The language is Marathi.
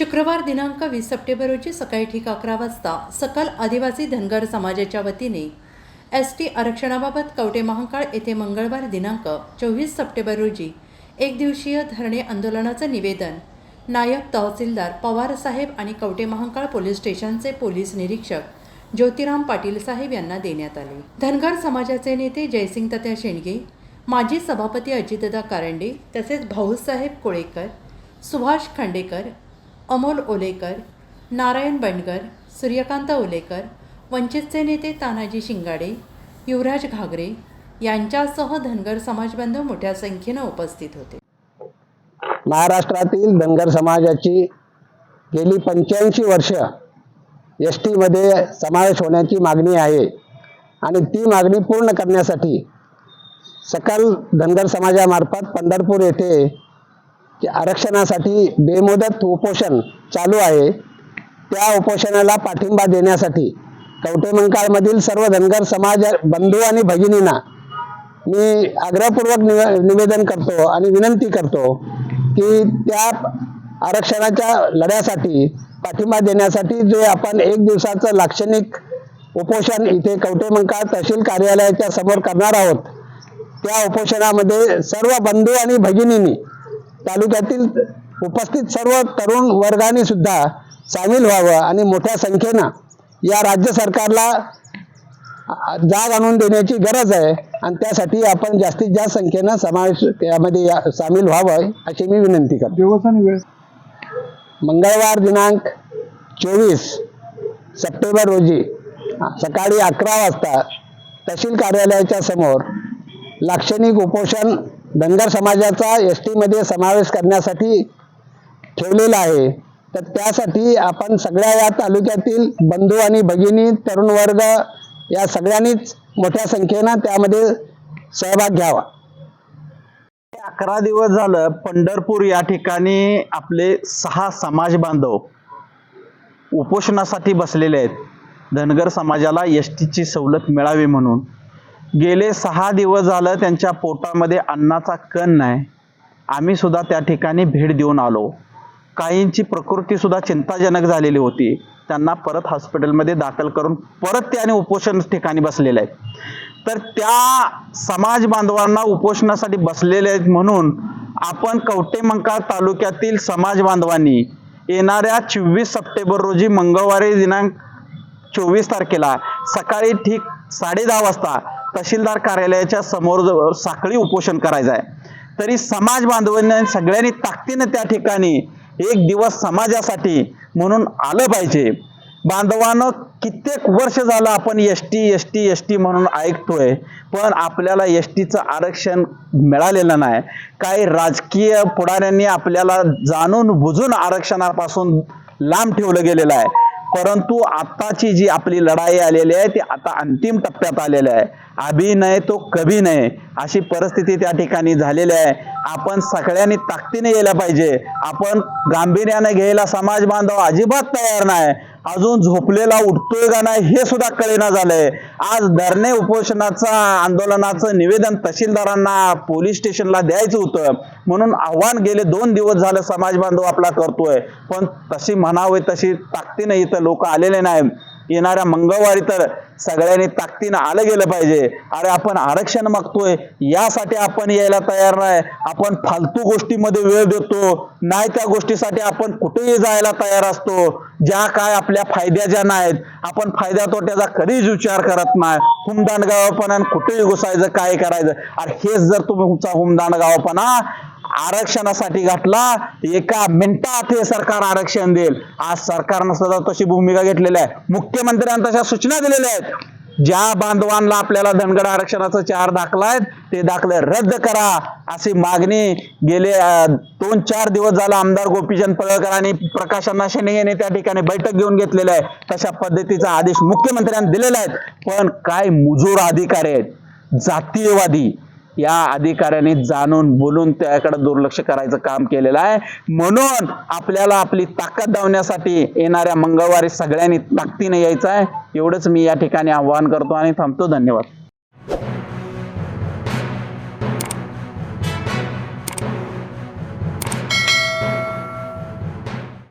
शुक्रवार दिनांक वीस सप्टेंबर रोजी सकाळी ठीक अकरा वाजता सकल आदिवासी धनगर समाजाच्या वतीने एस टी आरक्षणाबाबत कवटे महांकाळ येथे मंगळवार दिनांक चोवीस सप्टेंबर रोजी एक दिवसीय धरणे आंदोलनाचं निवेदन नायब तहसीलदार पवार साहेब आणि कवटे महांकाळ पोलीस स्टेशनचे पोलीस निरीक्षक ज्योतिराम पाटील साहेब यांना देण्यात आले. धनगर समाजाचे नेते जयसिंग तत्या शेंडगे माजी सभापती अजितदा कारंडे तसेच भाऊसाहेब कोळेकर सुभाष खांडेकर अमोल ओलेकर नारायण बंडगर सूर्यकांत ओलेकर वंचितचे नेते तानाजी शिंगाडे युवराज घागरे यांच्यासह धनगर समाजबांधव मोठ्या संख्येनं उपस्थित होते. महाराष्ट्रातील धनगर समाजाची गेली पंच्याऐंशी वर्ष एस टीमध्ये समावेश होण्याची मागणी आहे आणि ती मागणी पूर्ण करण्यासाठी सकल धनगर समाजामार्फत पंढरपूर येथे की आरक्षणासाठी बेमुदत उपोषण चालू आहे. त्या उपोषणाला पाठिंबा देण्यासाठी कवटेमंकाळमधील सर्व धनगर समाज बंधू आणि भगिनींना मी आग्रहपूर्वक निवे निवेदन करतो आणि विनंती करतो की त्या आरक्षणाच्या लढ्यासाठी पाठिंबा देण्यासाठी जे आपण एक दिवसाचं लाक्षणिक उपोषण इथे कवटेमंकाळ तहसील कार्यालयाच्या समोर करणार आहोत त्या उपोषणामध्ये सर्व बंधू आणि भगिनींनी तालुक्यातील उपस्थित सर्व तरुण वर्गाने सुद्धा सामील व्हावं आणि मोठ्या संख्येनं या राज्य सरकारला जाग आणून देण्याची गरज आहे. आणि त्यासाठी आपण जास्तीत जास्त संख्येनं समावेश यामध्ये या सामील व्हावं अशी मी विनंती करतो. मंगळवार दिनांक चोवीस सप्टेंबर रोजी सकाळी अकरा वाजता तहसील कार्यालयाच्या समोर लाक्षणिक उपोषण धनगर समाजाचा एस टीमध्ये समावेश करण्यासाठी ठेवलेला आहे. तर त्यासाठी आपण सगळ्या या तालुक्यातील बंधू आणि भगिनी तरुण वर्ग या सगळ्यांनीच मोठ्या संख्येनं त्यामध्ये सहभाग घ्यावा. अकरा दिवस झालं पंढरपूर या ठिकाणी आपले सहा समाज बांधव उपोषणासाठी बसलेले आहेत. धनगर समाजाला एस टीची सवलत मिळावी म्हणून. गेले सहा दिवस झालं त्यांच्या पोटामध्ये अन्नाचा कण नाही. आम्ही सुद्धा त्या ठिकाणी भेट देऊन आलो. काहींची प्रकृती सुद्धा चिंताजनक झालेली होती. त्यांना परत हॉस्पिटलमध्ये दाखल करून परत ते आणि उपोषण ठिकाणी बसलेले आहेत. तर त्या समाज बांधवांना उपोषणासाठी बसलेले आहेत म्हणून आपण कवटेमंकाळ तालुक्यातील समाज बांधवांनी येणाऱ्या चोवीस सप्टेंबर रोजी मंगळवारी दिनांक चोवीस तारखेला सकाळी ठीक साडे दहा वाजता तहसीलदार कार्यालयाच्या समोर जवळ साखळी उपोषण करायचं आहे. तरी समाज बांधवांनी सगळ्यांनी ताकदीनं त्या ठिकाणी एक दिवस समाजासाठी म्हणून आलं पाहिजे. बांधवानं कित्येक वर्ष झालं आपण S T S T S T म्हणून ऐकतोय पण आपल्याला एस टीचं आरक्षण मिळालेलं नाही. काही राजकीय पुढाऱ्यांनी आपल्याला जाणून बुजून आरक्षणापासून लांब ठेवलं गेलेलं आहे. परंतु आत्ताची जी आपली लढाई आलेली आहे ती आता अंतिम टप्प्यात आलेली आहे. अभिनय नाही तो कभी नाही अशी परिस्थिती त्या ठिकाणी झालेली आहे. आपण सगळ्यांनी ताकदीने यायला पाहिजे. आपण गांभीर्याने घ्यायला समाज बांधव अजिबात तयार नाही. अजून झोपलेला उठतोय का नाही हे सुद्धा कळेना झालंय. आज धरणे उपोषणाचं आंदोलनाचं निवेदन तहसीलदारांना पोलीस स्टेशनला द्यायचं होतं. म्हणून आव्हान गेले दोन दिवस झालं समाज बांधव आपला करतोय. पण तशी म्हणावे तशी ताकदीनं इथं लोक आलेले नाही येणाऱ्या मंगळवारी तर सगळ्यांनी ताकदीनं आलं गेलं पाहिजे. अरे आपण आरक्षण मागतोय यासाठी आपण यायला तयार नाही. आपण फालतू गोष्टीमध्ये वेळ देतो नाही त्या गोष्टीसाठी आपण कुठेही जायला तयार असतो. ज्या काय आपल्या फायद्या ज्या नाहीत आपण फायदा तोट्याचा कधीच विचार करत नाही. हुमदान गावापणा कुठेही घुसायचं काय करायचं. अरे हेच जर तुम्ही तुमचा हुमदांड गावापणा आरक्षणासाठी घातला. एका मिनिटात हे सरकार आरक्षण देईल. आज सरकारनं सुद्धा तशी भूमिका घेतलेली आहे. मुख्यमंत्र्यांनी तशा सूचना दिलेल्या आहेत. ज्या बांधवांना आपल्याला धनगड आरक्षणाचं चार दाखला आहेत ते दाखले रद्द करा अशी मागणी गेले दोन चार दिवस झाला आमदार गोपीचंद पडळकर आणि प्रकाश अण्णा शेंडे यांनी त्या ठिकाणी बैठक घेऊन घेतलेला आहे. तशा पद्धतीचा आदेश मुख्यमंत्र्यांनी दिलेला आहे. पण काय मुजोर अधिकारी आहेत? जातीयवादी. या अधिकाऱ्यांनी जाणून बोलून त्याकडे दुर्लक्ष करायचं काम केलेलं आहे. म्हणून आपल्याला आपली ताकद दावण्यासाठी येणाऱ्या मंगळवारी सगळ्यांनी ताकदीने यायचं आहे. एवढंच मी या ठिकाणी आवाहन करतो आणि थांबतो. धन्यवाद.